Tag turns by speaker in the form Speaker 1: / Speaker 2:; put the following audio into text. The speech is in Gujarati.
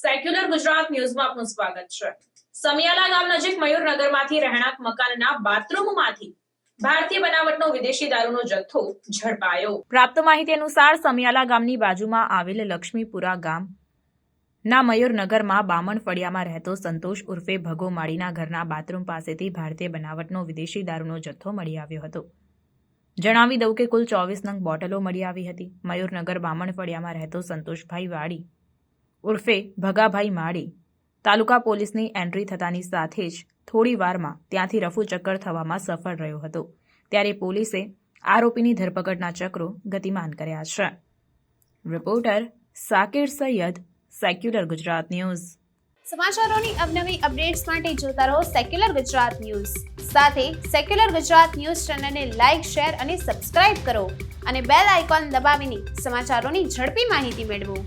Speaker 1: ગુજરાત ન્યૂઝમાં આપનું સ્વાગત છે. સમિયાલા ગામ નજીક મયુરનગરમાંથી રહેણાંક મકાનના બાથરૂમમાંથી ભારતીય બનાવટનો વિદેશી દારૂનો જથ્થો ઝડપાયો. પ્રાપ્ત માહિતી અનુસાર સમિયાલા ગામની બાજુમાં આવેલ લક્ષ્મીપુરા ગામ ના મયુરનગરમાં બામણ ફળિયામાં રહેતો સંતોષ ઉર્ફે ભગો માળીના ઘરના બાથરૂમ પાસેથી ભારતીય બનાવટનો વિદેશી દારૂનો જથ્થો મળી આવ્યો હતો. જણાવી દઉં કે કુલ ચોવીસ નંગ બોટલો મળી આવી હતી. મયુરનગર બામણ ફળિયામાં રહેતો સંતોષભાઈ વાડી ઉર્ફે ભગાભાઈ માળી. તાલુકા પોલીસની એન્ટ્રી થતાની સાથે જ થોડી વારમાં ત્યાંથી રફુચક્કર થવામાં સફળ રહ્યો હતો. ત્યારે પોલીસે આરોપીની ધરપકડના ચક્રો ગતિમાન કર્યા છે. Reporter Sakir Saiyed secular Gujarat news.
Speaker 2: સમાચારોની અવનવી અપડેટ્સ માટે જોતા રહો સેક્યુલર ગુજરાત ન્યૂઝ. સાથે સેક્યુલર ગુજરાત ન્યૂઝ ચેનલને લાઇક શેર અને સબસ્ક્રાઇબ કરો અને બેલ આઇકોન દબાવીને સમાચારોની ઝડપી માહિતી મેળવો.